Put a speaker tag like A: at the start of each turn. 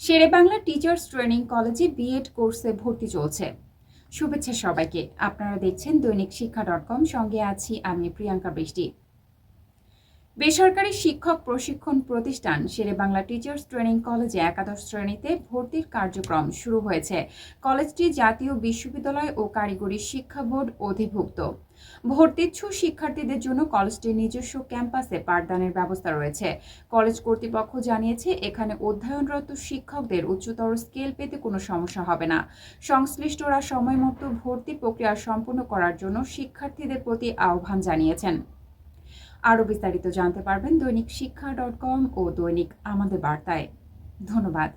A: শেরে Bangla teachers training কলেজে B Ed কোর্সে ভর্তি চলছে। শুভেচ্ছা সবাইকে। আপনারা দেখছেন দৈনিক শিক্ষা ডট কম সঙ্গে আছি আমি প্রিয়াঙ্কা বৃষ্টি। বেসরকারি শিক্ষক প্রশিক্ষণ প্রতিষ্ঠান শেরে বাংলা টিচার্স ট্রেনিং কলেজে একাদশ শ্রেণীতে ভর্তির কার্যক্রম শুরু হয়েছে। কলেজটি জাতীয় বিশ্ববিদ্যালয় ও কারিগরি শিক্ষা বোর্ড অধিভুক্ত। ভর্তিচ্ছু শিক্ষার্থীদের জন্য কলেজটির নিজস্ব ক্যাম্পাসে পাঠদানের ব্যবস্থা রয়েছে। কলেজ কর্তৃপক্ষ জানিয়েছে, এখানে অধ্যয়নরত শিক্ষকদের উচ্চতর স্কেল পেতে কোনো সমস্যা হবে না। সংশ্লিষ্টরা সময় মতো ভর্তি প্রক্রিয়া সম্পূর্ণ করার জন্য শিক্ষার্থীদের প্রতি আহ্বান জানিয়েছেন। আরও বিস্তারিত জানতে পারবেন দৈনিক শিক্ষা ডট কম ও দৈনিক আমাদের বার্তায়। ধন্যবাদ।